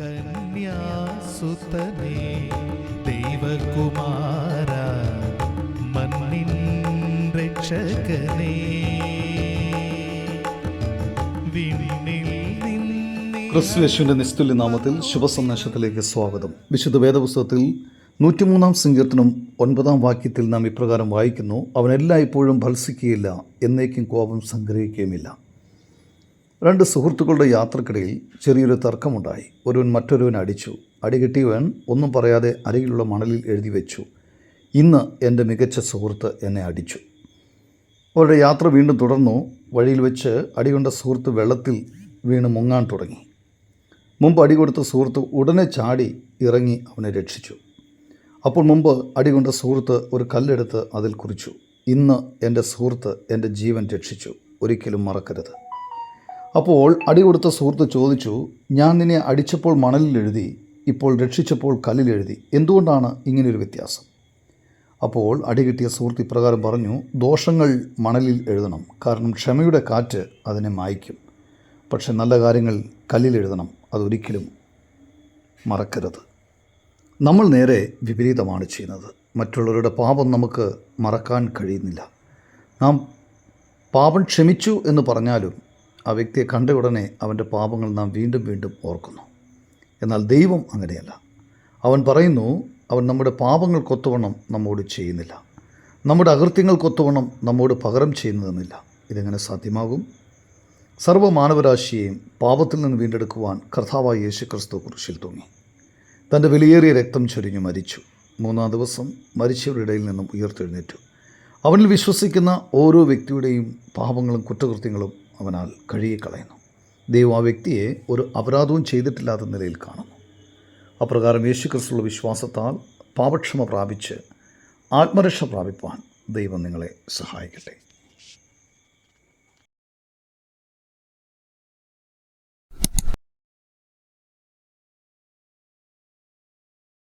കന്യാസുതനേ ദൈവകുമാര മണ്ണിൻ രക്ഷകനേ. വിണ്ണിൽ നിന്നി ക്രിസ്തു യേശുവിന്റെ നിസ്തുല്യ നാമത്തിൽ ശുഭസന്ദേശത്തിലേക്ക് സ്വാഗതം. വിശുദ്ധ വേദപുസ്തകത്തിൽ നൂറ്റിമൂന്നാം സങ്കീർത്തനം ഒൻപതാം വാക്യത്തിൽ നാം ഇപ്രകാരം വായിക്കുന്നു അവൻ എല്ലായ്പ്പോഴും ഭത്സിക്കുകയില്ല എന്നേക്കും കോപം സംഗ്രഹിക്കുകയുമില്ല. രണ്ട് സുഹൃത്തുക്കളുടെ യാത്രക്കിടയിൽ ചെറിയൊരു തർക്കമുണ്ടായി. ഒരുവൻ മറ്റൊരുവൻ അടിച്ചു. അടികിട്ടിയവൻ ഒന്നും പറയാതെ അരികിലുള്ള മണലിൽ എഴുതി വെച്ചു. ഇന്ന് എന്റെ മികച്ച സുഹൃത്ത് എന്നെ അടിച്ചു. അവരുടെ യാത്ര വീണ്ടും തുടർന്നു. വഴിയിൽ വെച്ച് അടികൊണ്ട സുഹൃത്ത് വെള്ളത്തിൽ വീണ് മുങ്ങാൻ തുടങ്ങി. മുമ്പ് അടി കൊടുത്ത സുഹൃത്ത് ഉടനെ ചാടി ഇറങ്ങി അവനെ രക്ഷിച്ചു. അപ്പോൾ മുമ്പ് അടികൊണ്ട സുഹൃത്ത് ഒരു കല്ലെടുത്ത് അതിൽ കുറിച്ചു. ഇന്ന് എന്റെ സുഹൃത്ത് എന്റെ ജീവൻ രക്ഷിച്ചു. ഒരിക്കലും മറക്കരുത്. അപ്പോൾ അടി കൊടുത്ത സുഹൃത്ത് ചോദിച്ചു ഞാൻ നിന്നെ അടിച്ചപ്പോൾ മണലിൽ എഴുതി ഇപ്പോൾ രക്ഷിച്ചപ്പോൾ കല്ലിൽ എഴുതി. എന്തുകൊണ്ടാണ് ഇങ്ങനെയൊരു വ്യത്യാസം? അപ്പോൾ അടി കിട്ടിയ സുഹൃത്ത് ഇപ്രകാരം പറഞ്ഞു ദോഷങ്ങൾ മണലിൽ എഴുതണം കാരണം ക്ഷമയുടെ കാറ്റ് അതിനെ മായ്ക്കും. പക്ഷെ നല്ല കാര്യങ്ങൾ കല്ലിൽ എഴുതണം അതൊരിക്കലും മറക്കരുത്. നമ്മൾ നേരെ വിപരീതമാണ് ചെയ്യുന്നത്. മറ്റുള്ളവരുടെ പാപം നമുക്ക് മറക്കാൻ കഴിയുന്നില്ല. നാം പാപം ക്ഷമിച്ചു എന്ന് പറഞ്ഞാലും ആ വ്യക്തിയെ കണ്ട ഉടനെ അവന്റെ പാപങ്ങൾ നാം വീണ്ടും വീണ്ടും ഓർക്കുന്നു. എന്നാൽ ദൈവം അങ്ങനെയല്ല. അവൻ പറയുന്നു അവൻ നമ്മുടെ പാപങ്ങൾ പാപങ്ങൾക്കൊത്തവണ്ണം നമ്മോട് ചെയ്യുന്നില്ല. നമ്മുടെ അകൃത്യങ്ങൾക്കൊത്തവണ്ണം നമ്മോട് പകരം ചെയ്യുന്നതെന്നില്ല. ഇതെങ്ങനെ സാധ്യമാകും? സർവ മാനവരാശിയെയും പാപത്തിൽ നിന്ന് വീണ്ടെടുക്കുവാൻ കർത്താവായ യേശു ക്രിസ്തു കുരിശിൽ തൂങ്ങി. തന്റെ വിലയേറിയ രക്തം ചൊരിഞ്ഞു മരിച്ചു. മൂന്നാം ദിവസം മരിച്ചവരുടെ ഇടയിൽ നിന്നും ഉയർത്തെഴുന്നേറ്റു. അവനിൽ വിശ്വസിക്കുന്ന ഓരോ വ്യക്തിയുടെയും പാപങ്ങളും കുറ്റകൃത്യങ്ങളും അവനാൽ കഴുകിക്കളയുന്നു. ദൈവം ആ വ്യക്തിയെ ഒരു അപരാധവും ചെയ്തിട്ടില്ലാത്ത നിലയിൽ കാണുന്നു. അപ്രകാരം യേശുക്രിസ്തുള്ള വിശ്വാസത്താൽ പാപക്ഷമ പ്രാപിച്ച് ആത്മരക്ഷ പ്രാപിപ്പാൻ ദൈവം നിങ്ങളെ സഹായിക്കട്ടെ.